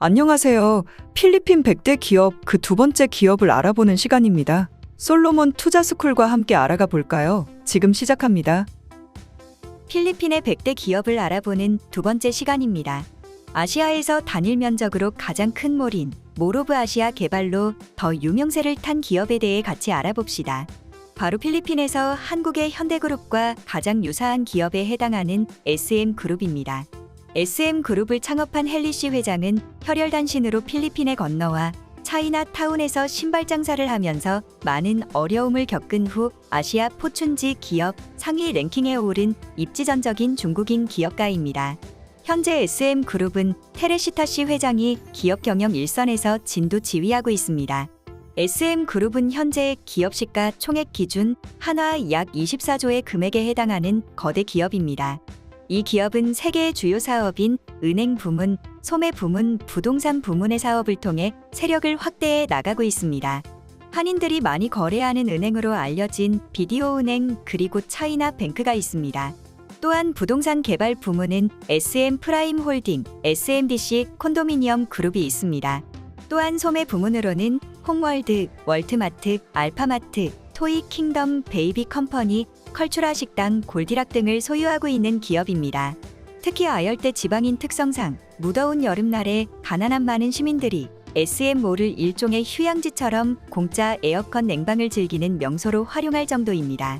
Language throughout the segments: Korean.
안녕하세요. 필리핀 100대 기업 그 두 번째 기업을 알아보는 시간입니다. 솔로몬 투자스쿨과 함께 알아가 볼까요? 지금 시작합니다. 필리핀의 100대 기업을 알아보는 두 번째 시간입니다. 아시아에서 단일 면적으로 가장 큰 몰인 모로브 아시아 개발로 더 유명세를 탄 기업에 대해 같이 알아봅시다. 바로 필리핀에서 한국의 현대그룹과 가장 유사한 기업에 해당하는 SM그룹입니다. SM그룹을 창업한 헨리 씨 회장은 혈혈단신으로 필리핀에 건너와 차이나 타운에서 신발 장사를 하면서 많은 어려움을 겪은 후 아시아 포춘지 기업 상위 랭킹에 오른 입지전적인 중국인 기업가입니다. 현재 SM그룹은 테레시타 씨 회장이 기업 경영 일선에서 진도 지휘하고 있습니다. SM그룹은 현재 기업 시가 총액 기준 한화 약 24조의 금액에 해당하는 거대 기업입니다. 이 기업은 세계의 주요 사업인 은행 부문, 소매 부문, 부동산 부문의 사업을 통해 세력을 확대해 나가고 있습니다. 한인들이 많이 거래하는 은행으로 알려진 비디오은행 그리고 차이나 뱅크가 있습니다. 또한 부동산 개발 부문은 SM 프라임 홀딩, SMDC 콘도미니엄 그룹이 있습니다. 또한 소매 부문으로는 홈월드, 월트마트, 알파마트, 토이 킹덤 베이비 컴퍼니, 컬츄라 식당, 골디락 등을 소유하고 있는 기업입니다. 특히 아열대 지방인 특성상 무더운 여름날에 가난한 많은 시민들이 SM몰을 일종의 휴양지처럼 공짜 에어컨 냉방을 즐기는 명소로 활용할 정도입니다.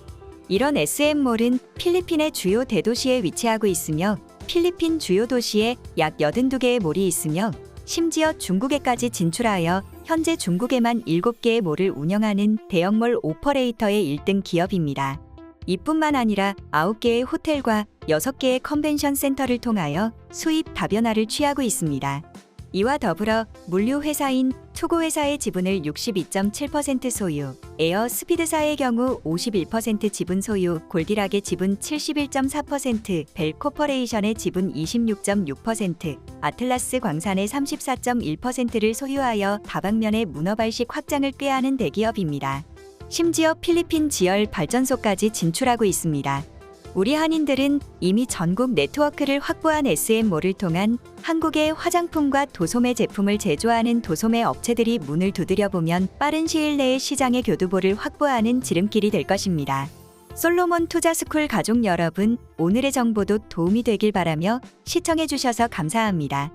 이런 SM몰은 필리핀의 주요 대도시에 위치하고 있으며 필리핀 주요 도시에 약 82개의 몰이 있으며 심지어 중국에까지 진출하여 현재 중국에만 7개의 몰을 운영하는 대형몰 오퍼레이터의 1등 기업입니다. 이뿐만 아니라 9개의 호텔과 6개의 컨벤션 센터를 통하여 수입 다변화를 취하고 있습니다. 이와 더불어 물류 회사인 투고 회사의 지분을 62.7% 소유, 에어 스피드사의 경우 51% 지분 소유, 골디락의 지분 71.4%, 벨 코퍼레이션의 지분 26.6%, 아틀라스 광산의 34.1%를 소유하여 다방면의 문어발식 확장을 꾀하는 대기업입니다. 심지어 필리핀 지열 발전소까지 진출하고 있습니다. 우리 한인들은 이미 전국 네트워크를 확보한 SM몰을 통한 한국의 화장품과 도소매 제품을 제조하는 도소매 업체들이 문을 두드려 보면 빠른 시일 내에 시장의 교두보를 확보하는 지름길이 될 것입니다. 솔로몬 투자스쿨 가족 여러분, 오늘의 정보도 도움이 되길 바라며 시청해주셔서 감사합니다.